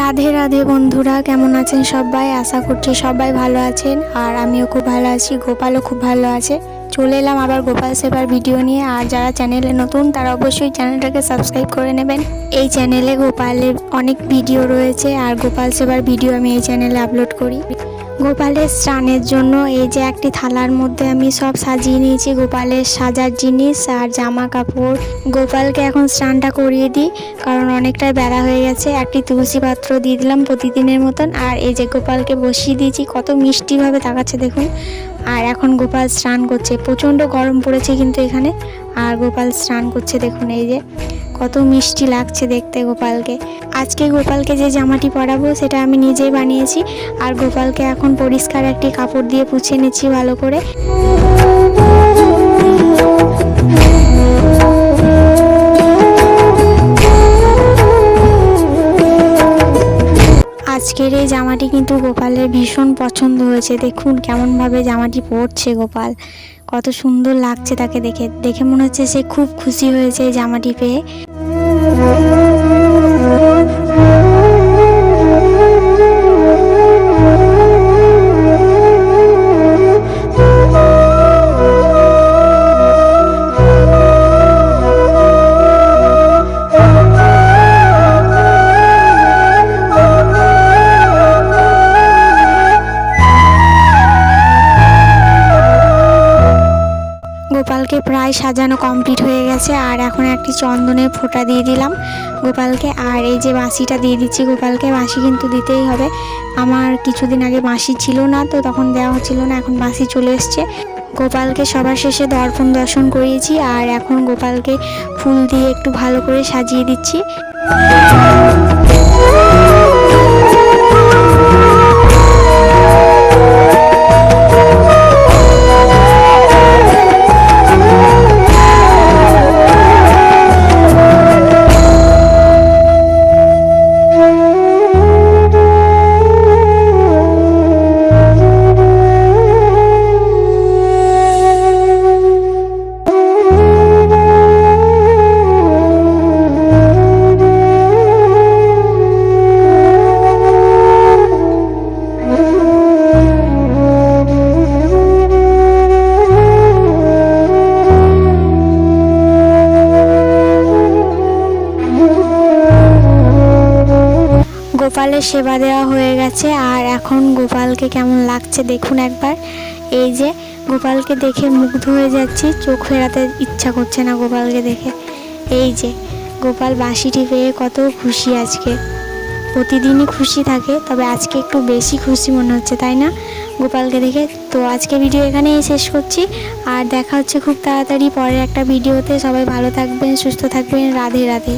রাধে রাধে বন্ধুরা, কেমন আছেন সবাই? আশা করছি সবাই ভালো আছেন। আর আমিও খুব ভালো আছি, গোপালও খুব ভালো আছে। চলে এলাম আবার গোপাল সেবার ভিডিও নিয়ে। আর যারা চ্যানেলে নতুন, তারা অবশ্যই চ্যানেলটাকে সাবস্ক্রাইব করে নেবেন। এই চ্যানেলে গোপালের অনেক ভিডিও রয়েছে। আর গোপাল সেবার ভিডিও আমি এই চ্যানেলে আপলোড করি। গোপালের স্নানের জন্য এই যে একটি থালার মধ্যে আমি সব সাজিয়ে নিয়েছি। গোপালের সাজার জিনিস আর জামা কাপড় গোপালকে এখন স্নানটা করিয়ে দিই, কারণ অনেকটাই বেড়া হয়ে গেছে। একটি তুলসী পাত্র দিয়ে দিলাম প্রতিদিনের মতন। আর এই যে গোপালকে বসিয়ে দিয়েছি, কত মিষ্টিভাবে তাকাচ্ছে দেখুন। আর এখন গোপাল স্নান করছে। প্রচণ্ড গরম পড়েছে কিন্তু এখানে। আর গোপাল স্নান করছে দেখুন এই যে। কত মিষ্টি লাগছে দেখতে গোপালকে। আজকে গোপালকে যে জামাটি পরাবো সেটা আমি নিজেই বানিয়েছি। আর গোপালকে এখন পরিষ্কার একটি কাপড় দিয়ে পুছে নিচ্ছি ভালো করে। আজকের এই জামাটি কিন্তু গোপালের ভীষণ পছন্দ হয়েছে। দেখুন কেমনভাবে জামাটি পরছে গোপাল। কত সুন্দর লাগছে তাকে দেখে। দেখে মনে হচ্ছে সে খুব খুশি হয়েছে এই জামাটি পেয়ে। গোপালকে প্রায় সাজানো কমপ্লিট হয়ে গেছে, আর এখন একটি চন্দনের ফোঁটা দিয়ে দিলাম গোপালকে। আর এই যে বাঁশিটা দিয়ে দিচ্ছি গোপালকে, বাঁশি কিন্তু দিতেই হবে। আমার কিছুদিন আগে বাঁশি ছিল না, তো তখন দেওয়া হচ্ছিল না, এখন বাঁশি চলে এসছে। গোপালকে সবার শেষে দর্পণ দর্শন করিয়েছি, আর এখন গোপালকে ফুল দিয়ে একটু ভালো করে সাজিয়ে দিচ্ছি। গোপালের সেবা দেওয়া হয়ে গেছে। আর এখন গোপালকে কেমন লাগছে দেখুন একবার। এই যে, গোপালকে দেখে মুগ্ধ হয়ে যাচ্ছি, চোখ ফেরাতে ইচ্ছা করছে না গোপালকে দেখে। এই যে, গোপাল বাঁশিটি পেয়ে কত খুশি আজকে। প্রতিদিনই খুশি থাকে, তবে আজকে একটু বেশি খুশি মনে হচ্ছে, তাই না? গোপালকে দেখে তো আজকে ভিডিও এখানেই শেষ করছি। আর দেখা হচ্ছে খুব তাড়াতাড়ি পরের একটা ভিডিওতে। সবাই ভালো থাকবেন, সুস্থ থাকবেন। রাধে রাধে।